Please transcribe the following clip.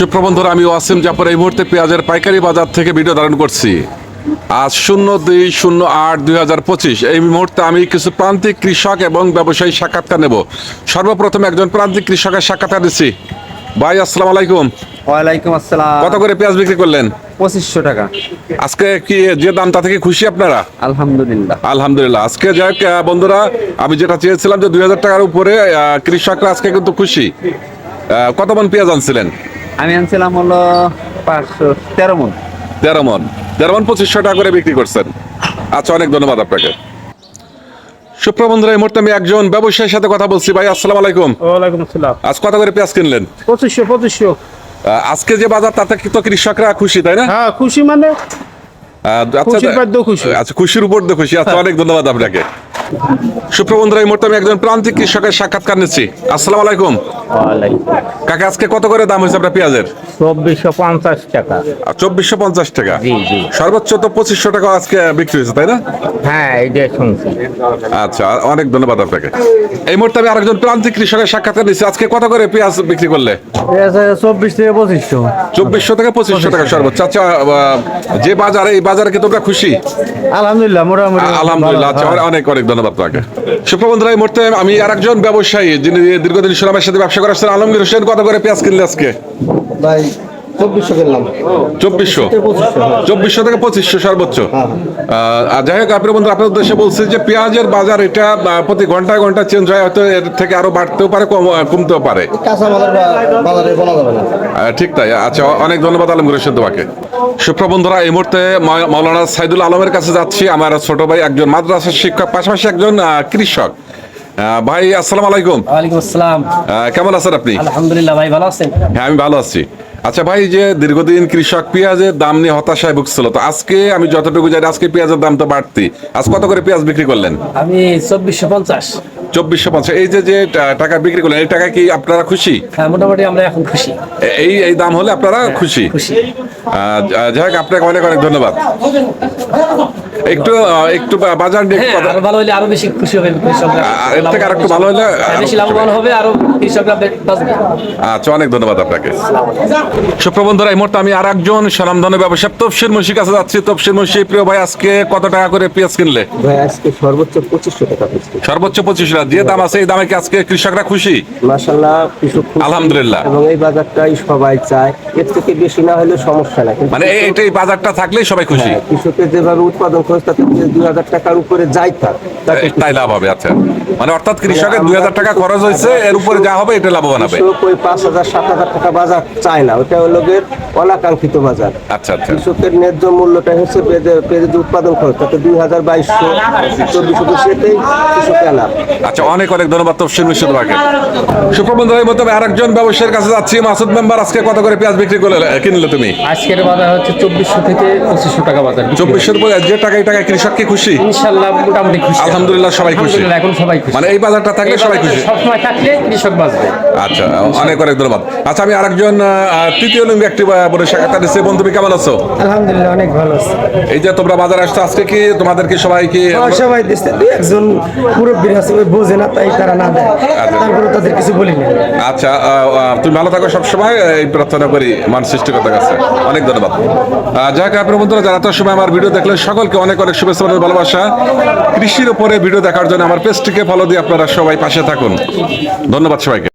সুপ্রবন্ধুরা আমি ওয়াসিম জাফর। এই মুহূর্তে পেঁয়াজের পাইকারি বাজার থেকে ভিডিও ধারণ করছি। আজ শূন্য দুই শূন্য আট দুই হাজার পঁচিশ। এই মুহূর্তে আমি কিছু প্রান্তিক কৃষক এবং ব্যবসায়ী সাক্ষাৎকার নেব। সর্বপ্রথম একজন প্রান্তিক কৃষকের সাক্ষাৎকার দিচ্ছি। ভাই আসসালাম আলাইকুম। ওয়ালাইকুম আসসালাম। কত করে পেঁয়াজ বিক্রি করলেন? পঁচিশশো টাকা। আজকে কি যে দাম তা থেকে খুশি আপনারা? আলহামদুলিল্লাহ। আলহামদুলিল্লাহ। আজকে যাই বন্ধুরা আমি যেটা চেয়েছিলাম যে দুই হাজার টাকার উপরে কৃষকরা আজকে কিন্তু খুশি। আহ, কত মন পেঁয়াজ আনছিলেন? আমি আনছিলাম হলো পাঁচশো তেরো মন। তেরো মন। তেরো মন পঁচিশশো টাকা করে বিক্রি করছেন। আচ্ছা অনেক ধন্যবাদ আপনাকে। সুপ্রবন্ধুরা এই মুহূর্তে আমি একজন ব্যবসায়ীর সাথে কথা বলছি। ভাই আসসালাম আলাইকুম। ওয়ালাইকুম আসসালাম। আজ কত করে পেঁয়াজ কিনলেন? পঁচিশশো পঁচিশশো। আজকে যে বাজার তাতে তো কৃষকরা খুশি তাই না? হ্যাঁ খুশি মানে আচ্ছা, খুশির বাদ্য খুশি। আচ্ছা খুশির উপর দিয়ে খুশি। আচ্ছা অনেক ধন্যবাদ আপনাকে। সুপ্রবন্ধুরা এই মুহূর্তে আমি একজন প্রান্তিক কৃষকের সাক্ষাৎকার নিচ্ছি। আসসালাম আলাইকুম। কাকা আজকে কত করে দাম হয়েছে আপনার পেঁয়াজের? চব্বিশশো পঞ্চাশ টাকা। চব্বিশশো পঞ্চাশ টাকা? জি, জি। সর্বোচ্চ তো পঁচিশশো টাকা আজকে বিক্রি হয়েছে তাই না? হ্যাঁ শুনছি। আচ্ছা অনেক ধন্যবাদ আপনাকে। এই মুহূর্তে আমি আরেকজন প্রান্তিক কৃষকের সাক্ষাৎকার নিচ্ছি। আজকে কত করে পেঁয়াজ বিক্রি করলে? চব্বিশ থেকে পঁচিশশো। চব্বিশশো থেকে পঁচিশশো টাকা সর্বোচ্চ। আচ্ছা যে বাজারে এই বাজারে কি তোমরা খুশি? আলহামদুলিল্লাহ মোটামুটি আলহামদুলিল্লাহ। আচ্ছা অনেক অনেক ধন্যবাদ তোমাকে। সুপ্রবন্ধুরা, এই মুহূর্তে আমি আর একজন ব্যবসায়ী যিনি দীর্ঘদিন সুনামের সাথে ব্যবসা করার আলমগীর হোসেন কত করে পেঁয়াজ কিনলে আজকে। ভাই চব্বিশশো কিনলাম চব্বিশশো? চব্বিশশো থেকে পঁচিশশো। সর্বোচ্চ। আর যাই হোক আপনার বন্ধু আপনার উদ্দেশ্যে বলছি যে পেঁয়াজের বাজার এটা প্রতি ঘন্টায় ঘণ্টা চেঞ্জ হয় হয়তো এর থেকে আরও বাড়তেও পারে কমতেও পারে। ঠিক তাই। আচ্ছা অনেক ধন্যবাদ তোমাকে। এই মুহূর্তে মৌ- মৌলানা সাইদুল আলমের কাছে যাচ্ছি। আমার ছোট ভাই একজন মাদ্রাসার শিক্ষক পাশাপাশি একজন কৃষক। ভাই আসসালাম আলাইকুম। ওয়ালাইকুম আসসালাম। কেমন আছেন আপনি? আলহামদুলিল্লাহ ভাই ভালো আছেন? হ্যাঁ আমি ভালো আছি। আচ্ছা ভাই যে দীর্ঘদিন কৃষক পেঁয়াজের দাম নিয়ে হতাশায় ভুগছিল তো আজকে আমি যতটুকু জানি আজকে পেঁয়াজের দাম তো বাড়তি। আজ কত করে পেঁয়াজ বিক্রি করলেন? আমি চব্বিশশো পঞ্চাশ। চব্বিশশো পঞ্চাশ। এই যে যে টাকা বিক্রি করলেন এই টাকা কি আপনারা খুশি? হ্যাঁ মোটামুটি আমরা এখন খুশি। এই এই দাম হলে আপনারা খুশি? খুশি। যা- যাই হোক আপনাকে অনেক অনেক ধন্যবাদ। একটু একটু বাজার নিয়ে হ্যাঁ আরও ভালো হলে আরও বেশি খুশি হবে এর থেকে আরেকটু ভালো হলে হ্যাঁ, বেশি লাভবান হবে আরও কৃষকরা বাঁচবে। আচ্ছা অনেক ধন্যবাদ আপনাকে। সুপ্রবন্ধুরা এই মুহূর্তে আমি আর একজন স্বনামধন্য ব্যবসা তফসির মুন্সির কাছে যাচ্ছি। তফসির মুন্সি প্রিয় ভাই আজকে কত টাকা করে পেঁয়াজ কিনলে? ভাই আজকে সর্বোচ্চ পঁচিশশো টাকা সর্বোচ্চ পঁচিশ টাকা। যে দাম আছে এই দামে কি আজকে কৃষকরা খুশি? মাসাল্লাহ কৃষক আলহামদুলিল্লাহ। এবং এই বাজারটাই সবাই চায়। এর থেকে বেশি না হলে সমস্যা নাই কিন্তু মানে এই- বাজারটা থাকলেই সবাই খুশি। হ্যাঁ, কৃষকের যেভাবে উৎপাদন খরচ তাতে দুই হাজার টাকার উপরে যাই তাতে তাই লাভ হবে আচ্ছা। মানে অর্থাৎ কৃষকের দুই হাজার টাকা খরচ হয়েছে এর উপরে যা হবে এটা লাভবান হবে। কৃষক ওই পাঁচ হাজার সাত হাজার টাকা বাজার চায় না ওটা হলো অনাকাঙ্ক্ষিত বাজার। আচ্ছা আচ্ছা। কৃষকের ন্যায্য মূল্যটা হচ্ছে পেঁয়াজের যে উৎপাদন খরচ তাতে দুই হাজার বাইশশো চব্বিশশো সেটাই কৃষকের লাভ আচ্ছা অনেক অনেক ধন্যবাদ তফসিল মিশ্র তোমাকে। সুপ্রবন্ধুদের মধ্যে আমি আরেকজন ব্যবসায়ীর কাছে যাচ্ছি। মাসুদ মেম্বার আজকে কত করে পেঁয়াজ বিক্রি করলে কিনলে তুমি? আজকের বাজার হচ্ছে চব্বিশশো থেকে পঁচিশশো টাকা বাজার চব্বিশের উপরে যে টাকা এই টাকায় কৃষক কি খুশি? ইনশাল্লাহ মোটামুটি খুশি। আলহামদুলিল্লাহ সবাই খুশি। এখন সবাই খুশি। মানে এই বাজারটা থাকলে সবাই খুশি। সবসময় থাকলে কৃষক বাঁচবে। আচ্ছা অনেক অনেক ধন্যবাদ। আচ্ছা আমি আরেকজন তৃতীয় লিঙ্গ একটি বোনের সাক্ষাৎ বন্ধু কেমন আছো? আলহামদুলিল্লাহ অনেক ভালো আছে। এই যে তোমরা বাজারে আসছো আজকে কি সবাই দিচ্ছে দুই একজন মুরব্বীর আছে ওই বোঝে না তাই তারা না দেয়। তারপরে তাদের কিছু বলি না। আচ্ছা তুমি ভালো থাকো সবসময় এই প্রার্থনা করি মান কাছে অনেক ধন্যবাদ। যাক আপনার বন্ধুরা যারা তো সময় আমার ভিডিও দেখলেন সকলকে অনেক অনেক শুভেচ্ছা এবং ভালোবাসা। কৃষির উপরে ভিডিও দেখার জন্য আমার পেজটিকে ফলো দিয়ে আপনারা সবাই পাশে থাকুন। ধন্যবাদ সবাইকে।